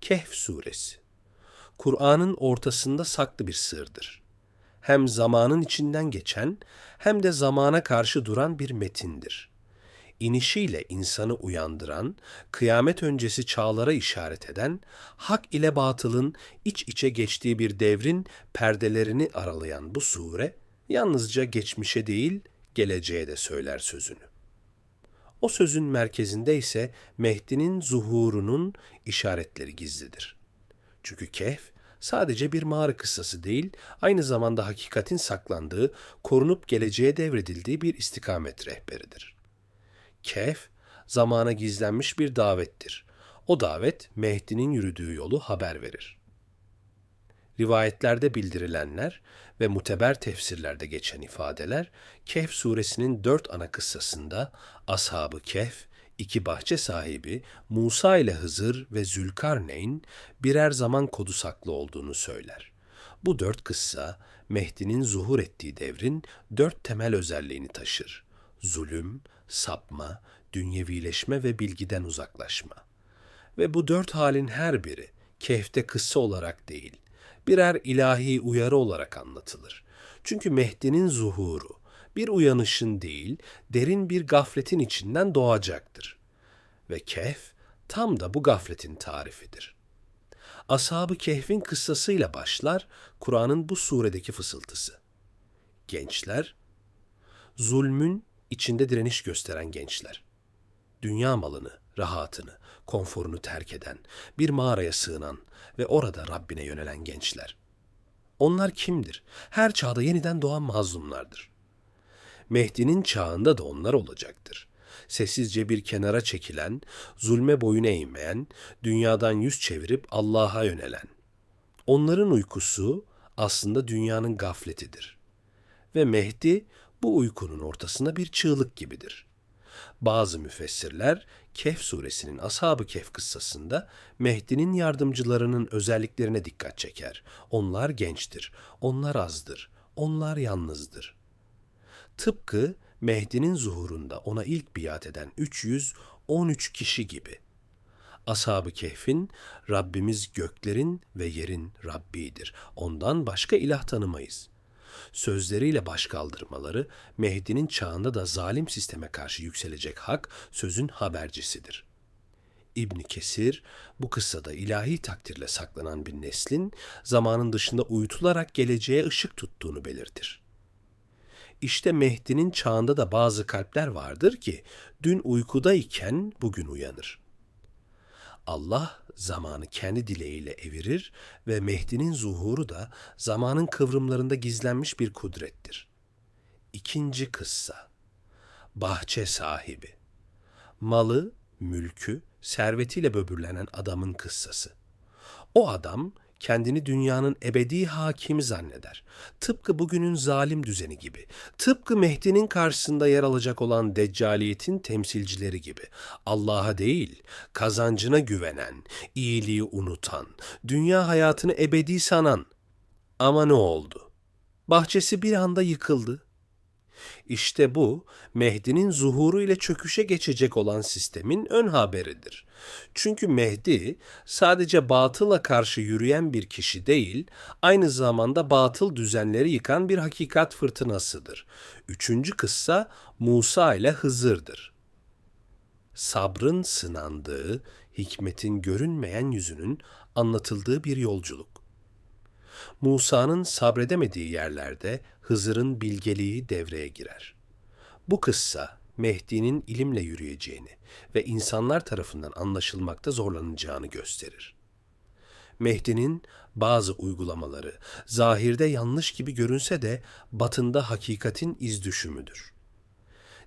Kehf Suresi Kur'an'ın ortasında saklı bir sırdır. Hem zamanın içinden geçen hem de zamana karşı duran bir metindir. İnişiyle insanı uyandıran, kıyamet öncesi çağlara işaret eden, hak ile batılın iç içe geçtiği bir devrin perdelerini aralayan bu sure, yalnızca geçmişe değil, geleceğe de söyler sözünü. O sözün merkezinde ise Mehdi'nin zuhurunun işaretleri gizlidir. Çünkü Kehf sadece bir mağara kıssası değil, aynı zamanda hakikatin saklandığı, korunup geleceğe devredildiği bir istikamet rehberidir. Kehf, zamana gizlenmiş bir davettir. O davet Mehdi'nin yürüdüğü yolu haber verir. Rivayetlerde bildirilenler ve muteber tefsirlerde geçen ifadeler, Kehf suresinin dört ana kıssasında Ashab-ı Kehf, iki bahçe sahibi Musa ile Hızır ve Zülkarneyn birer zaman kodu saklı olduğunu söyler. Bu dört kıssa Mehdi'nin zuhur ettiği devrin dört temel özelliğini taşır. Zulüm, sapma, dünyevileşme ve bilgiden uzaklaşma. Ve bu dört halin her biri Kehf'te kıssa olarak değil, birer ilahi uyarı olarak anlatılır. Çünkü Mehdi'nin zuhuru bir uyanışın değil, derin bir gafletin içinden doğacaktır. Ve Kehf tam da bu gafletin tarifidir. Ashab-ı Kehf'in kıssasıyla başlar Kur'an'ın bu suredeki fısıltısı. Gençler, zulmün içinde direniş gösteren gençler. Dünya malını, rahatını, konforunu terk eden, bir mağaraya sığınan ve orada Rabbine yönelen gençler. Onlar kimdir? Her çağda yeniden doğan mazlumlardır. Mehdi'nin çağında da onlar olacaktır. Sessizce bir kenara çekilen, zulme boyun eğmeyen, dünyadan yüz çevirip Allah'a yönelen. Onların uykusu aslında dünyanın gafletidir. Ve Mehdi bu uykunun ortasında bir çığlık gibidir. Bazı müfessirler Kehf suresinin Ashab-ı Kehf kıssasında Mehdi'nin yardımcılarının özelliklerine dikkat çeker. Onlar gençtir, onlar azdır, onlar yalnızdır. Tıpkı Mehdi'nin zuhurunda ona ilk biat eden 313 kişi gibi. Ashab-ı Kehf'in Rabbimiz göklerin ve yerin Rabbidir. Ondan başka ilah tanımayız. Sözleriyle baş kaldırmaları Mehdi'nin çağında da zalim sisteme karşı yükselecek hak sözün habercisidir. İbn Kesir bu kıssada ilahi takdirle saklanan bir neslin zamanın dışında uyutularak geleceğe ışık tuttuğunu belirtir. İşte Mehdi'nin çağında da bazı kalpler vardır ki dün uykudayken bugün uyanır. Allah zamanı kendi dileğiyle evirir ve Mehdi'nin zuhuru da zamanın kıvrımlarında gizlenmiş bir kudrettir. İkinci kıssa Bahçe sahibi Malı, mülkü, servetiyle böbürlenen adamın kıssası. O adam kendini dünyanın ebedi hakimi zanneder. Tıpkı bugünün zalim düzeni gibi. Tıpkı Mehdi'nin karşısında yer alacak olan deccaliyetin temsilcileri gibi. Allah'a değil, kazancına güvenen, iyiliği unutan, dünya hayatını ebedi sanan. Ama ne oldu? Bahçesi bir anda yıkıldı. İşte bu Mehdi'nin zuhuru ile çöküşe geçecek olan sistemin ön haberidir. Çünkü Mehdi sadece batıla karşı yürüyen bir kişi değil, aynı zamanda batıl düzenleri yıkan bir hakikat fırtınasıdır. Üçüncü kıssa Musa ile Hızır'dır. Sabrın sınandığı, hikmetin görünmeyen yüzünün anlatıldığı bir yolculuk. Musa'nın sabredemediği yerlerde Hızır'ın bilgeliği devreye girer. Bu kıssa Mehdi'nin ilimle yürüyeceğini ve insanlar tarafından anlaşılmakta zorlanacağını gösterir. Mehdi'nin bazı uygulamaları zahirde yanlış gibi görünse de batında hakikatin iz düşümüdür.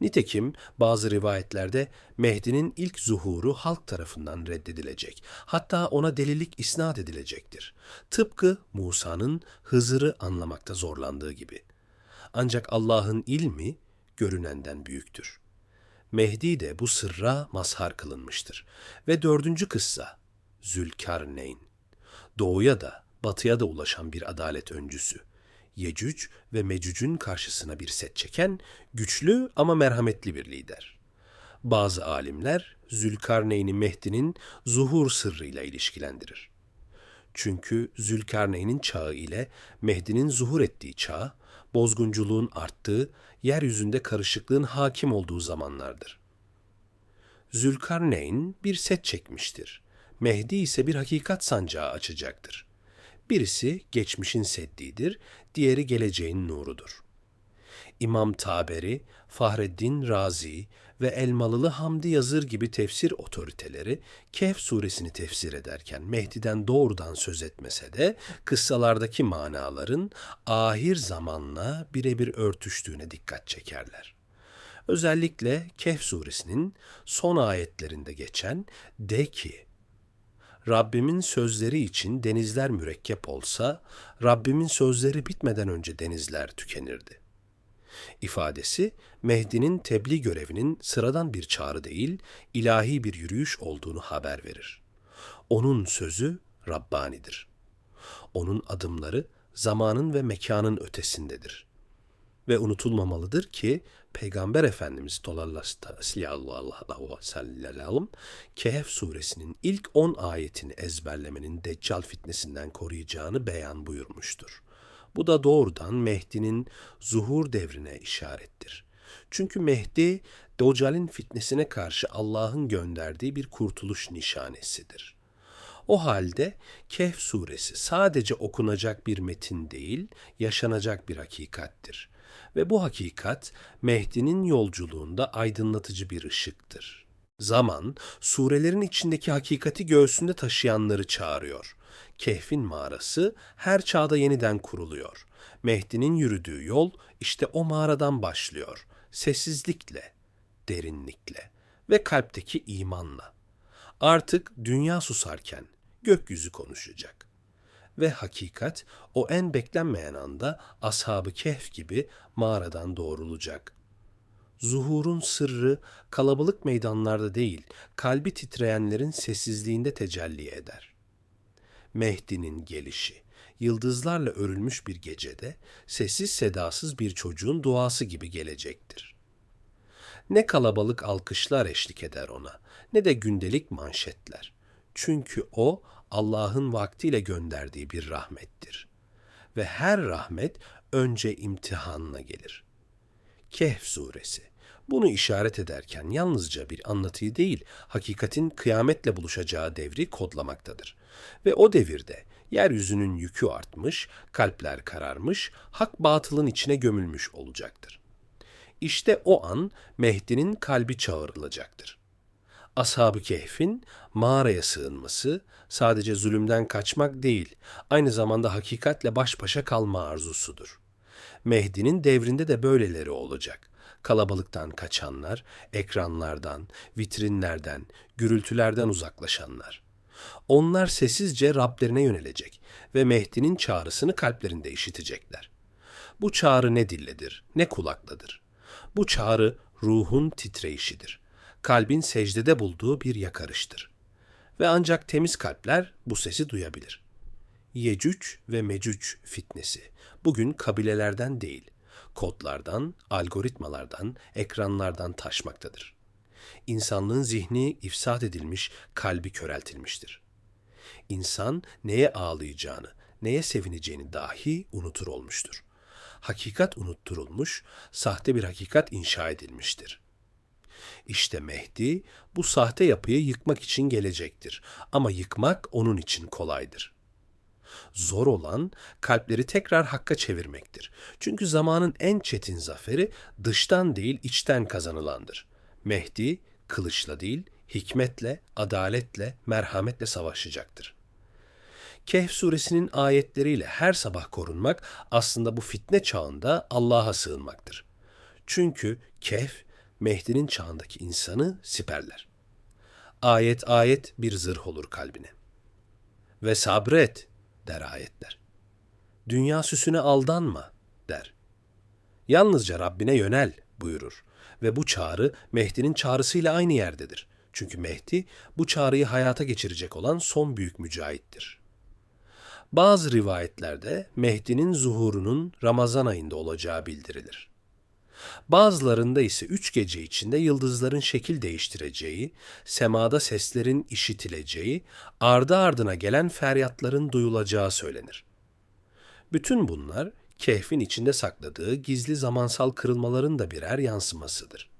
Nitekim bazı rivayetlerde Mehdi'nin ilk zuhuru halk tarafından reddedilecek. Hatta ona delilik isnat edilecektir. Tıpkı Musa'nın Hızır'ı anlamakta zorlandığı gibi. Ancak Allah'ın ilmi görünenden büyüktür. Mehdi de bu sırra mazhar kılınmıştır. Ve dördüncü kıssa Zülkarneyn. Doğuya da batıya da ulaşan bir adalet öncüsü. Yecüc ve Mecüc'ün karşısına bir set çeken güçlü ama merhametli bir lider. Bazı alimler Zülkarneyn'i Mehdi'nin zuhur sırrıyla ilişkilendirir. Çünkü Zülkarneyn'in çağı ile Mehdi'nin zuhur ettiği çağ, bozgunculuğun arttığı, yeryüzünde karışıklığın hakim olduğu zamanlardır. Zülkarneyn bir set çekmiştir. Mehdi ise bir hakikat sancağı açacaktır. Birisi geçmişin seddidir, diğeri geleceğin nurudur. İmam Taberi, Fahreddin Razi ve Elmalılı Hamdi Yazır gibi tefsir otoriteleri Kehf suresini tefsir ederken Mehdi'den doğrudan söz etmese de kıssalardaki manaların ahir zamanla birebir örtüştüğüne dikkat çekerler. Özellikle Kehf suresinin son ayetlerinde geçen de ki Rabbimin sözleri için denizler mürekkep olsa, Rabbimin sözleri bitmeden önce denizler tükenirdi. İfadesi, Mehdi'nin tebliğ görevinin sıradan bir çağrı değil, ilahi bir yürüyüş olduğunu haber verir. Onun sözü Rabbanidir. Onun adımları zamanın ve mekanın ötesindedir. Ve unutulmamalıdır ki Peygamber Efendimiz sallallahu sellem Kehf suresinin ilk 10 ayetini ezberlemenin Deccal fitnesinden koruyacağını beyan buyurmuştur. Bu da doğrudan Mehdi'nin zuhur devrine işarettir. Çünkü Mehdi, Decal'in fitnesine karşı Allah'ın gönderdiği bir kurtuluş nişanesidir. O halde Kehf suresi sadece okunacak bir metin değil, yaşanacak bir hakikattir ve bu hakikat Mehdi'nin yolculuğunda aydınlatıcı bir ışıktır. Zaman, surelerin içindeki hakikati göğsünde taşıyanları çağırıyor. Kehf'in mağarası her çağda yeniden kuruluyor. Mehdi'nin yürüdüğü yol işte o mağaradan başlıyor. Sessizlikle, derinlikle ve kalpteki imanla. Artık dünya susarken gökyüzü konuşacak ve hakikat o en beklenmeyen anda ashabı kehf gibi mağaradan doğrulacak. Zuhurun sırrı kalabalık meydanlarda değil, kalbi titreyenlerin sessizliğinde tecelli eder. Mehdi'nin gelişi, yıldızlarla örülmüş bir gecede sessiz sedasız bir çocuğun duası gibi gelecektir. Ne kalabalık alkışlar eşlik eder ona, ne de gündelik manşetler. Çünkü o Allah'ın vaktiyle gönderdiği bir rahmettir. Ve her rahmet önce imtihanla gelir. Kehf suresi bunu işaret ederken yalnızca bir anlatıyı değil, hakikatin kıyametle buluşacağı devri kodlamaktadır. Ve o devirde yeryüzünün yükü artmış, kalpler kararmış, hak batılın içine gömülmüş olacaktır. İşte o an Mehdi'nin kalbi çağrılacaktır. Ashab-ı Kehf'in mağaraya sığınması sadece zulümden kaçmak değil, aynı zamanda hakikatle baş başa kalma arzusudur. Mehdi'nin devrinde de böyleleri olacak. Kalabalıktan kaçanlar, ekranlardan, vitrinlerden, gürültülerden uzaklaşanlar. Onlar sessizce Rablerine yönelecek ve Mehdi'nin çağrısını kalplerinde işitecekler. Bu çağrı ne dilledir, ne kulakladır. Bu çağrı ruhun titreyişidir.'' Kalbin secdede bulduğu bir yakarıştır. Ve ancak temiz kalpler bu sesi duyabilir. Yecüc ve Mecüc fitnesi bugün kabilelerden değil, kodlardan, algoritmalardan, ekranlardan taşmaktadır. İnsanlığın zihni ifsat edilmiş, kalbi köreltilmiştir. İnsan neye ağlayacağını, neye sevineceğini dahi unutur olmuştur. Hakikat unutturulmuş, sahte bir hakikat inşa edilmiştir.'' İşte Mehdi bu sahte yapıyı yıkmak için gelecektir. Ama yıkmak onun için kolaydır. Zor olan kalpleri tekrar hakka çevirmektir. Çünkü zamanın en çetin zaferi dıştan değil içten kazanılandır. Mehdi kılıçla değil hikmetle, adaletle, merhametle savaşacaktır. Kehf suresinin ayetleriyle her sabah korunmak aslında bu fitne çağında Allah'a sığınmaktır. Çünkü Kehf Mehdi'nin çağındaki insanı siperler. Ayet ayet bir zırh olur kalbine. Ve sabret der ayetler. Dünya süsüne aldanma der. Yalnızca Rabbine yönel buyurur. Ve bu çağrı Mehdi'nin çağrısıyla aynı yerdedir. Çünkü Mehdi bu çağrıyı hayata geçirecek olan son büyük mücahittir. Bazı rivayetlerde Mehdi'nin zuhurunun Ramazan ayında olacağı bildirilir. Bazılarında ise üç gece içinde yıldızların şekil değiştireceği, semada seslerin işitileceği, ardı ardına gelen feryatların duyulacağı söylenir. Bütün bunlar kehfin içinde sakladığı gizli zamansal kırılmaların da birer yansımasıdır.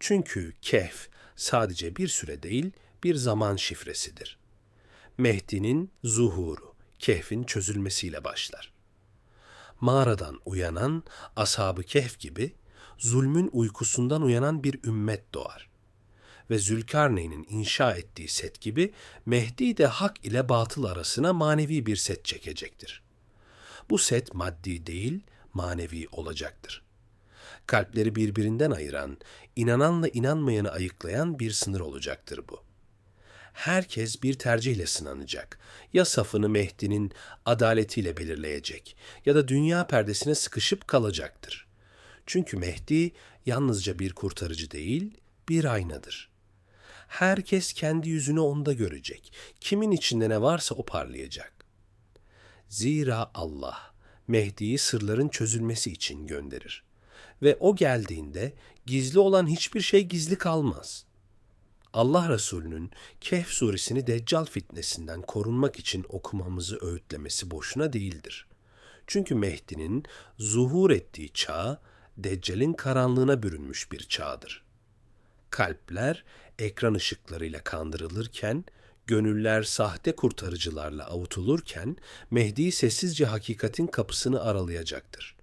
Çünkü kehf sadece bir süre değil, bir zaman şifresidir. Mehdi'nin zuhuru, kehfin çözülmesiyle başlar. Mağaradan uyanan ashab-ı kehf gibi zulmün uykusundan uyanan bir ümmet doğar. Ve Zülkarneyn'in inşa ettiği set gibi Mehdi de hak ile batıl arasına manevi bir set çekecektir. Bu set maddi değil, manevi olacaktır. Kalpleri birbirinden ayıran, inananla inanmayanı ayıklayan bir sınır olacaktır bu. Herkes bir tercihle sınanacak. Ya safını Mehdi'nin adaletiyle belirleyecek ya da dünya perdesine sıkışıp kalacaktır. Çünkü Mehdi yalnızca bir kurtarıcı değil, bir aynadır. Herkes kendi yüzünü onda görecek. Kimin içinde ne varsa o parlayacak. Zira Allah Mehdi'yi sırların çözülmesi için gönderir. Ve o geldiğinde gizli olan hiçbir şey gizli kalmaz. Allah Resulü'nün Kehf suresini Deccal fitnesinden korunmak için okumamızı öğütlemesi boşuna değildir. Çünkü Mehdi'nin zuhur ettiği çağ, Deccal'in karanlığına bürünmüş bir çağdır. Kalpler ekran ışıklarıyla kandırılırken, gönüller sahte kurtarıcılarla avutulurken Mehdi sessizce hakikatin kapısını aralayacaktır.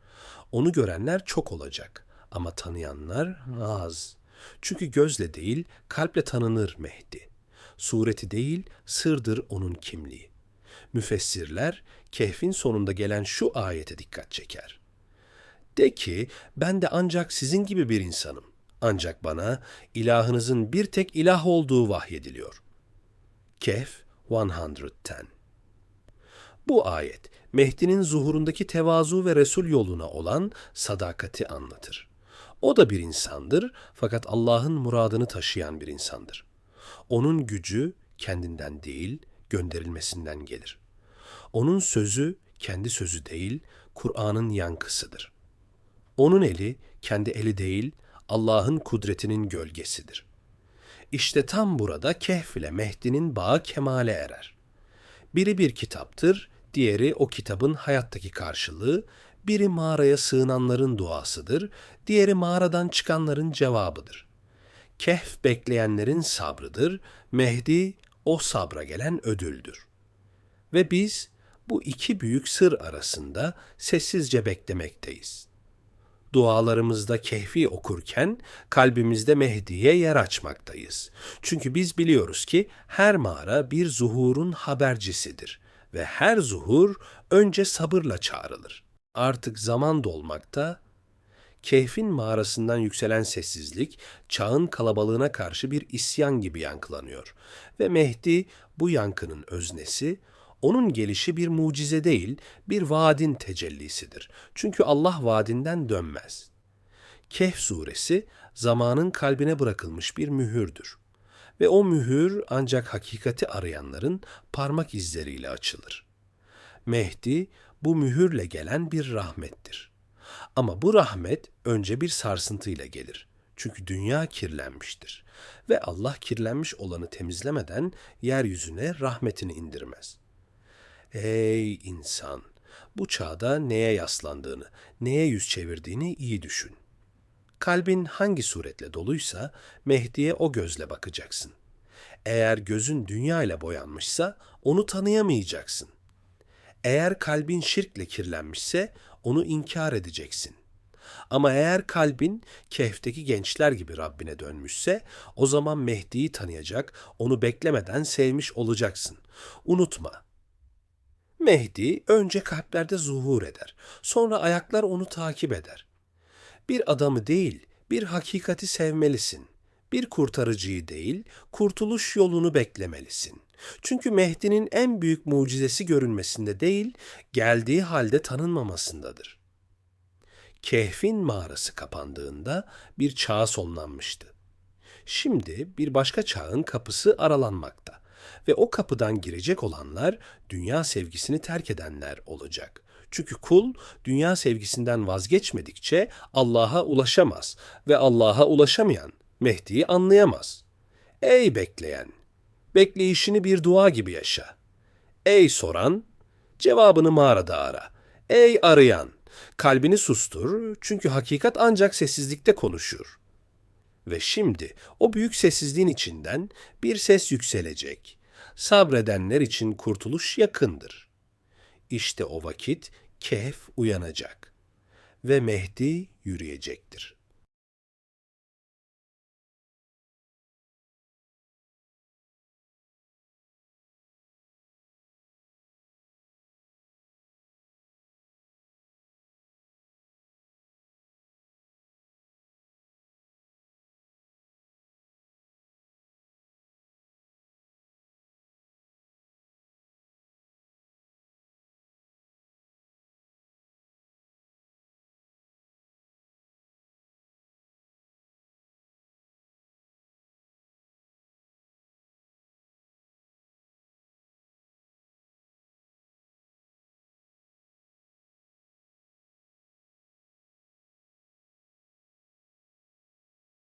Onu görenler çok olacak ama tanıyanlar az. Çünkü gözle değil, kalple tanınır Mehdi. Sureti değil, sırdır onun kimliği. Müfessirler, kehfin sonunda gelen şu ayete dikkat çeker. De ki, ben de ancak sizin gibi bir insanım. Ancak bana ilahınızın bir tek ilah olduğu vahyediliyor. Kehf 110 Bu ayet, Mehdi'nin zuhurundaki tevazu ve Resul yoluna olan sadakati anlatır. O da bir insandır fakat Allah'ın muradını taşıyan bir insandır. Onun gücü kendinden değil, gönderilmesinden gelir. Onun sözü kendi sözü değil, Kur'an'ın yankısıdır. Onun eli kendi eli değil, Allah'ın kudretinin gölgesidir. İşte tam burada Kehf ile Mehdi'nin bağı kemale erer. Biri bir kitaptır, diğeri o kitabın hayattaki karşılığı, biri mağaraya sığınanların duasıdır, diğeri mağaradan çıkanların cevabıdır. Kehf bekleyenlerin sabrıdır, Mehdi o sabra gelen ödüldür. Ve biz bu iki büyük sır arasında sessizce beklemekteyiz. Dualarımızda kehfi okurken kalbimizde Mehdi'ye yer açmaktayız. Çünkü biz biliyoruz ki her mağara bir zuhurun habercisidir ve her zuhur önce sabırla çağrılır. Artık zaman dolmakta, kehfin mağarasından yükselen sessizlik çağın kalabalığına karşı bir isyan gibi yankılanıyor ve Mehdi bu yankının öznesi onun gelişi bir mucize değil, bir vaadin tecellisidir. Çünkü Allah vaadinden dönmez. Kehf suresi zamanın kalbine bırakılmış bir mühürdür. Ve o mühür ancak hakikati arayanların parmak izleriyle açılır. Mehdi bu mühürle gelen bir rahmettir. Ama bu rahmet önce bir sarsıntıyla gelir. Çünkü dünya kirlenmiştir ve Allah kirlenmiş olanı temizlemeden yeryüzüne rahmetini indirmez. Ey insan! Bu çağda neye yaslandığını, neye yüz çevirdiğini iyi düşün. Kalbin hangi suretle doluysa Mehdi'ye o gözle bakacaksın. Eğer gözün dünya ile boyanmışsa onu tanıyamayacaksın. Eğer kalbin şirkle kirlenmişse onu inkar edeceksin. Ama eğer kalbin kehfteki gençler gibi Rabbine dönmüşse o zaman Mehdi'yi tanıyacak, onu beklemeden sevmiş olacaksın. Unutma, Mehdi önce kalplerde zuhur eder. Sonra ayaklar onu takip eder. Bir adamı değil, bir hakikati sevmelisin. Bir kurtarıcıyı değil, kurtuluş yolunu beklemelisin. Çünkü Mehdi'nin en büyük mucizesi görünmesinde değil, geldiği halde tanınmamasındadır. Kehf'in mağarası kapandığında bir çağ sonlanmıştı. Şimdi bir başka çağın kapısı aralanmakta ve o kapıdan girecek olanlar dünya sevgisini terk edenler olacak. Çünkü kul dünya sevgisinden vazgeçmedikçe Allah'a ulaşamaz ve Allah'a ulaşamayan Mehdi'yi anlayamaz. Ey bekleyen! Bekleyişini bir dua gibi yaşa. Ey soran! Cevabını mağarada ara. Ey arayan! Kalbini sustur çünkü hakikat ancak sessizlikte konuşur. Ve şimdi o büyük sessizliğin içinden bir ses yükselecek. Sabredenler için kurtuluş yakındır. İşte o vakit Kehf uyanacak ve Mehdi yürüyecektir.